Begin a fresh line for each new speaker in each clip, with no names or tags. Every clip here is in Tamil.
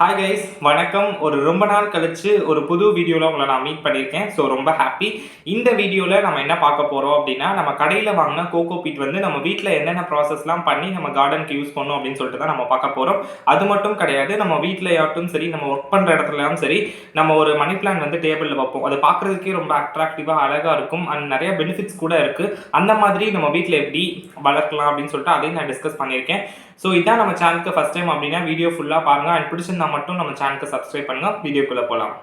ஹாய் கைஸ் வணக்கம். ஒரு ரொம்ப நாள் கழிச்சு ஒரு புது வீடியோவில் உங்களை நான் மீட் பண்ணியிருக்கேன். ஸோ ரொம்ப ஹாப்பி இந்த வீடியோவில் நம்ம என்ன பார்க்க போகிறோம் அப்படின்னா நம்ம கடையில் வாங்கின கோகோ பீட் வந்து நம்ம வீட்டில் என்னென்ன ப்ராசஸ்லாம் பண்ணி நம்ம கார்டனுக்கு யூஸ் பண்ணோம் அப்படின்னு சொல்லிட்டு தான் நம்ம பார்க்க போகிறோம் அது மட்டும் கிடையாது நம்ம வீட்டில் யாட்டும் சரி நம்ம ஒர்க் பண்ணுற இடத்துலயும் சரி நம்ம ஒரு மணி பிளான் வந்து டேபிளில் வைப்போம். அது பார்க்குறதுக்கே ரொம்ப அட்ராக்டிவாக அழகாக இருக்கும். அண்ட் நிறைய பெனிஃபிட்ஸ் கூட இருக்குது அந்த மாதிரி நம்ம வீட்டில் எப்படி வளர்க்கலாம் அப்படின்னு சொல்லிட்டு அதையும் நான் டிஸ்கஸ் பண்ணியிருக்கேன். ஸோ இதான் நம்ம சேனலுக்கு ஃபஸ்ட் டைம் அப்படின்னா வீடியோ ஃபுல்லாக பாருங்கள் அண்ட் பிடிச்சிருந்தா மட்டும் நம்ம சேனலுக்கு சப்ஸ்கிரைப் பண்ணுங்கள் வீடியோக்குள்ளே போகலாம்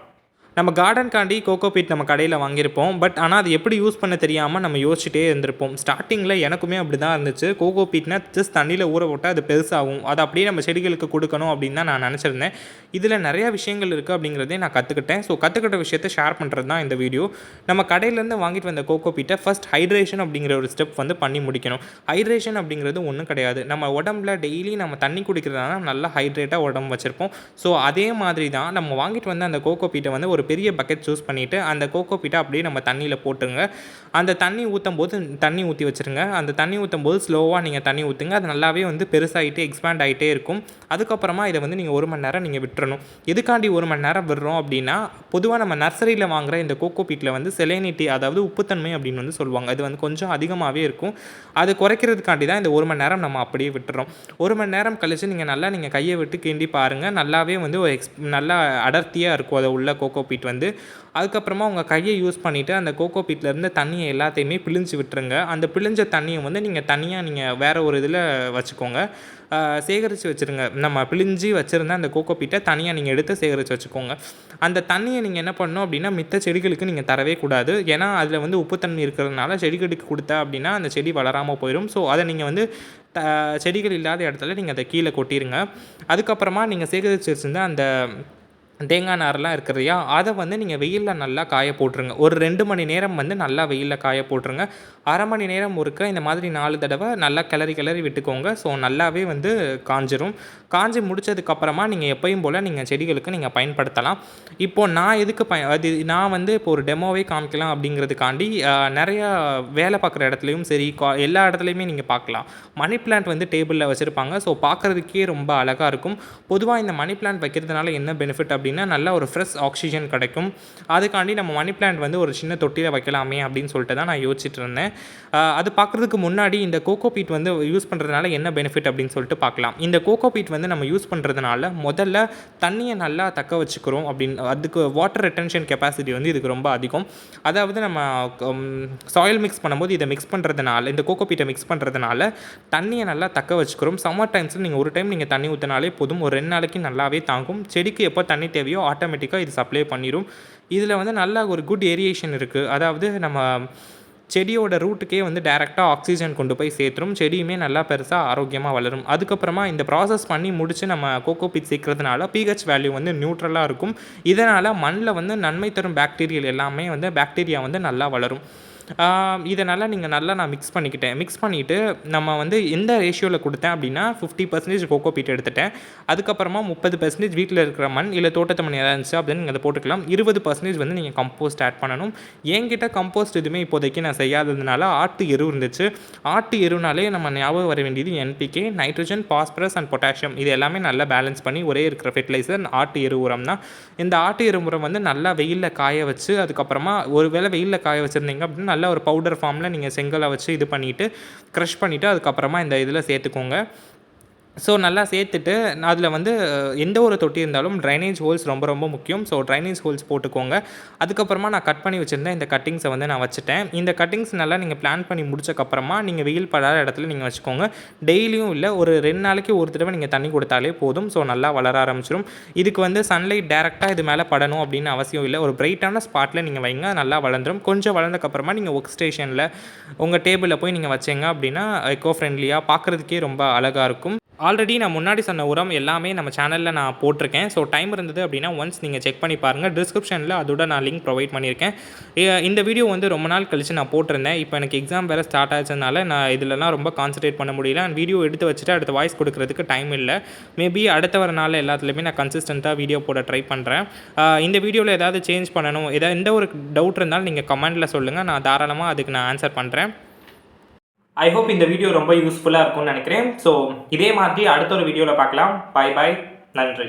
நம்ம கார்டன்காண்டி கோகோ பீட் நம்ம கடையில் வாங்கியிருப்போம். பட் ஆனால் அது எப்படி யூஸ் பண்ண தெரியாமல் நம்ம யோசிச்சுட்டே இருந்திருப்போம். ஸ்டார்டிங்கில் எனக்குமே அப்படி தான் இருந்துச்சு கோகோ பீட்னா ஜஸ்ட் தண்ணியில் ஊற விட்டால் அது பெருசாகும். அதை அப்படியே நம்ம செடிகளுக்கு கொடுக்கணும் அப்படின்னு தான் நான் நினச்சிருந்தேன். இதில் நிறையா விஷயங்கள் இருக்குது அப்படிங்கிறதே நான் கற்றுக்கிட்டேன் ஸோ கற்றுக்கிட்ட விஷயத்தை ஷேர் பண்ணுறது தான் இந்த வீடியோ நம்ம கடையிலேருந்து வாங்கிட்டு வந்த கோகோ பீட்டை ஃபஸ்ட் ஹைட்ரேஷன் அப்படிங்கிற ஒரு ஸ்டெப் வந்து பண்ணி முடிக்கணும். ஹைட்ரேஷன் அப்படிங்கிறது ஒன்றும் கிடையாது. நம்ம உடம்புல டெய்லி நம்ம தண்ணி குடிக்கிறதுனால நல்லா ஹைட்ரேட்டாக உடம்பு வச்சுருப்போம். ஸோ அதே மாதிரி தான் நம்ம வாங்கிட்டு வந்த அந்த கோகோ பீட்டை வந்து ஒரு பெரிய பக்கெட் சூஸ் பண்ணிவிட்டு அந்த கோகோ பீட்டை அப்படியே நம்ம தண்ணியில் போட்டுருங்க. அந்த தண்ணி ஊற்றும் போது தண்ணி ஊற்றி வச்சுருங்க. அந்த தண்ணி ஊற்றும் போது ஸ்லோவாக நீங்கள் தண்ணி ஊற்றுங்க அது நல்லாவே வந்து பெருசாகிட்டே எக்ஸ்பேண்ட் ஆகிட்டே இருக்கும். அதுக்கப்புறமா இதை வந்து நீங்கள் ஒரு மணி நேரம் நீங்கள் விட்டுறணும். எதுக்காண்டி ஒரு மணி நேரம் விடுறோம் அப்படின்னா பொதுவாக நம்ம நர்சரியில் வாங்குகிற இந்த கோகோ பீட்டில் வந்து செலேனிட்டி அதாவது உப்புத்தன்மை அப்படின்னு வந்து சொல்லுவாங்க. அது வந்து கொஞ்சம் அதிகமாகவே இருக்கும். அது குறைக்கிறதுக்காண்டி தான் இந்த ஒரு மணி நேரம் நம்ம அப்படியே விட்டுறோம். ஒரு மணி நேரம் கழித்து நீங்கள் நல்லா நீங்கள் கையை விட்டு கிண்டி பாருங்கள் நல்லாவே வந்து ஒரு எக்ஸ் நல்லா அடர்த்தியாக இருக்கும். அதை உள்ள கோகோ பீட் வந்து அதுக்கப்புறமா உங்கள் கையை யூஸ் பண்ணிவிட்டு அந்த கோகோ பீட்லேருந்து தண்ணியை எல்லாத்தையுமே பிழிஞ்சு விட்டுருங்க. அந்த பிழிஞ்ச தண்ணியை வந்து நீங்கள் தனியாக நீங்கள் வேறு ஒரு இதில் வச்சுக்கோங்க. சேகரித்து வச்சுருங்க. நம்ம பிழிஞ்சு வச்சுருந்த அந்த கோகோ பீட்டை தனியாக நீங்கள் எடுத்து சேகரித்து வச்சுக்கோங்க. அந்த தண்ணியை நீங்கள் என்ன பண்ணணும் அப்படின்னா மித்த செடிகளுக்கு நீங்கள் தரவே கூடாது. ஏன்னா அதில் வந்து உப்பு தண்ணி இருக்கிறதுனால செடிகளுக்கு கொடுத்தா அப்படின்னா அந்த செடி வளராமல் போயிடும் ஸோ அதை நீங்கள் வந்து த செடிகள் இல்லாத இடத்துல நீங்கள் அதை கீழே கொட்டிடுங்க அதுக்கப்புறமா நீங்கள் சேகரித்து வச்சுருந்த அந்த தேங்காய் நார்லாம் இருக்கிறதையா அதை வந்து நீங்கள் வெயிலில் நல்லா காய போட்டுருங்க. ஒரு ரெண்டு மணி நேரம் வந்து நல்லா வெயிலில் காய போட்டுருங்க. அரை மணி நேரம் ஒருக்க இந்த மாதிரி நாலு தடவை நல்லா கிளறி கிளறி விட்டுக்கோங்க. ஸோ நல்லாவே வந்து காஞ்சிரும். காஞ்சி முடிச்சதுக்கப்புறமா நீங்கள் எப்பயும் போல் நீங்கள் செடிகளுக்கு நீங்கள் பயன்படுத்தலாம். இப்போது நான் எதுக்கு பய அது நான் வந்து இப்போ ஒரு டெமோவே காமிக்கலாம் அப்படிங்கிறதுக்காண்டி நிறையா வேலை பார்க்குற இடத்துலையும் சரி எல்லா இடத்துலையுமே நீங்கள் பார்க்கலாம். மணி பிளான்ட் வந்து டேபிளில் வச்சுருப்பாங்க. ஸோ பார்க்குறதுக்கே ரொம்ப அழகாக இருக்கும். பொதுவாக இந்த மணி பிளான்ட் வைக்கிறதுனால என்ன பெனிஃபிட் அப்படி அப்படின்னா நல்ல ஒரு ஃப்ரெஷ் ஆக்சிஜன் கிடைக்கும். அதுக்காண்டி நம்ம மணி பிளான்ட் வந்து ஒரு சின்ன தொட்டியில் வைக்கலாமே அப்படின்னு சொல்லிட்டு தான் நான் யோசிச்சுட்டு இருந்தேன். அது பார்க்குறதுக்கு முன்னாடி இந்த கோகோ பீட் வந்து யூஸ் பண்ணுறதுனால என்ன பெனிஃபிட் அப்படின்னு சொல்லிட்டு பார்க்கலாம் இந்த கோகோ பீட் வந்து நம்ம யூஸ் பண்ணுறதுனால முதல்ல தண்ணியை நல்லா தக்க வச்சுக்கிறோம் அப்படின்னு அதுக்கு வாட்டர் ரிட்டன்ஷன் கெப்பாசிட்டி வந்து இதுக்கு ரொம்ப அதிகம். அதாவது நம்ம சாயில் மிக்ஸ் பண்ணும்போது இதை மிக்ஸ் பண்ணுறதுனால இந்த கோகோ பீட்டை மிக்ஸ் பண்ணுறதுனால தண்ணியை நல்லா தக்க வச்சுக்கிறோம். சம்மர் டைம்ஸில் நீங்கள் ஒரு டைம் நீங்கள் தண்ணி ஊற்றினாலே போதும். ஒரு ரெண்டு நாளைக்கு நல்லாவே தாங்கும். செடிக்கு எப்போ தண்ணி தேவையோ ஆட்டோமேட்டிக்காக இது சப்ளை பண்ணிடும் இதில் வந்து நல்லா ஒரு குட் ஏரியேஷன் இருக்குது அதாவது நம்ம செடியோட ரூட்டுக்கே வந்து டேரெக்டாக ஆக்சிஜன் கொண்டு போய் சேர்த்துரும். செடியுமே நல்லா பெருசாக ஆரோக்கியமாக வளரும். அதுக்கப்புறமா இந்த ப்ராசஸ் பண்ணி முடித்து நம்ம கோகோ பிட் சேர்க்கறதுனால பிஹெச் வேல்யூ வந்து நியூட்ரலாக இருக்கும். இதனால் மண்ணில் வந்து நன்மை தரும் பாக்டீரியல் எல்லாமே வந்து பாக்டீரியா வந்து நல்லா வளரும். இதை நல்லா நீங்கள் நல்லா நான் மிக்ஸ் பண்ணிக்கிட்டேன். மிக்ஸ் பண்ணிவிட்டு நம்ம வந்து எந்த ரேஷியோவில் கொடுத்தேன் அப்படின்னா ஃபிஃப்டி பர்சன்டேஜ் கோகோ பீட் எடுத்துட்டேன். அதுக்கப்புறமா முப்பது பர்சன்டேஜ் வீட்டில் இருக்கிற மண் இல்லை தோட்டத்து மண் ஏதாவது இருந்துச்சு அப்படின்னு நீங்கள் அதை போட்டுக்கலாம். இருபது பர்சன்டேஜ் வந்து நீங்கள் கம்போஸ்ட் ஆட் பண்ணணும். என்கிட்ட கம்போஸ்ட் எதுவுமே இப்போதைக்கு நான் செய்யாததுனால ஆட்டு எரு இருந்துச்சு. ஆட்டு எருனாலே நம்ம ஞாபகம் வர வேண்டியது NPK nitrogen phosphorus and potassium இது எல்லாமே நல்லா பேலன்ஸ் பண்ணி ஒரே இருக்கிற ஃபெர்டிலைசர் ஆட்டு எரு உரம் தான். இந்த ஆட்டு எரு உரம் வந்து நல்லா வெயிலில் காய வச்சு அதுக்கப்புறமா ஒரு வேளை வெயிலில் காய வச்சுருந்தீங்க அப்படின்னா நல்ல ஒரு பவுடர் ஃபார்மில் நீங்கள் செங்கலை வச்சு இது பண்ணிவிட்டு க்ரஷ் பண்ணிவிட்டு அதுக்கப்புறமா இந்த இதில் சேர்த்துக்கோங்க. ஸோ நல்லா சேர்த்துட்டு அதில் வந்து எந்த ஒரு தொட்டி இருந்தாலும் ட்ரைனேஜ் ஹோல்ஸ் ரொம்ப ரொம்ப முக்கியம். ஸோ ட்ரைனேஜ் ஹோல்ஸ் போட்டுக்கோங்க. அதுக்கப்புறமா நான் கட் பண்ணி வச்சுருந்தேன் இந்த கட்டிங்ஸை வந்து நான் வச்சுட்டேன். இந்த கட்டிங்ஸ் நல்லா நீங்கள் பிளான் பண்ணி முடிச்சக்கப்புறமா நீங்கள் வெயில் படாத இடத்துல நீங்கள் வச்சுக்கோங்க. டெய்லியும் இல்லை ஒரு ரெண்டு நாளைக்கு ஒரு தடவை நீங்கள் தண்ணி கொடுத்தாலே போதும். ஸோ நல்லா வளர ஆரம்பிச்சிடும் இதுக்கு வந்து சன்லைட் டேரெக்டாக இது மேலே படணும் அப்படின்னு அவசியம் இல்லை. ஒரு பிரைட்டான ஸ்பாட்டில் நீங்கள் வைங்க நல்லா வளர்ந்துடும் கொஞ்சம் வளர்ந்தக்கப்புறமா நீங்கள் ஒர்க் ஸ்டேஷனில் உங்கள் டேபிளில் போய் நீங்கள் வச்சிங்க அப்படின்னா எக்கோ ஃப்ரெண்ட்லியாக பார்க்குறதுக்கே ரொம்ப அழகாக இருக்கும். ஆல்ரெடி நான் முன்னாடி சொன்ன உரம் எல்லாமே நம்ம சேனலில் நான் போட்டிருக்கேன். ஸோ டைம் இருந்தது அப்படின்னா ஒன்ஸ் நீங்கள் செக் பண்ணி பாருங்கள் டிஸ்கிரிப்ஷனில் அதோட நான் லிங்க் ப்ரொவைட் பண்ணியிருக்கேன். இந்த வீடியோ வந்து ரொம்ப நாள் கழித்து நான் போட்டிருந்தேன். இப்போ எனக்கு எக்ஸாம் வேறு ஸ்டார்ட் ஆச்சதுனால நான் இதிலலாம் ரொம்ப கான்சன்ட்ரேட் பண்ண முடியல. அண்ட் வீடியோ எடுத்து வச்சுட்டு அடுத்த வாய்ஸ் கொடுக்கறதுக்கு டைம் இல்லை. மேபி அடுத்த வர நாள் எல்லாத்துலேயுமே நான் கன்சிஸ்டண்ட்டாக வீடியோ போட ட்ரை பண்ணுறேன் இந்த வீடியோவில் ஏதாவது சேஞ்ச் பண்ணணும் எதாவது எந்த ஒரு டவுட் இருந்தாலும் நீங்கள் கமெண்ட்டில் சொல்லுங்கள் நான் தாராளமாக அதுக்கு நான் ஆன்சர் பண்ணுறேன் ஐ ஹோப் இந்த வீடியோ ரொம்ப யூஸ்ஃபுல்லாக இருக்கும்னு நினைக்கிறேன். ஸோ இதே மாதிரி அடுத்த ஒரு வீடியோவில் பார்க்கலாம். பாய் பாய் நன்றி.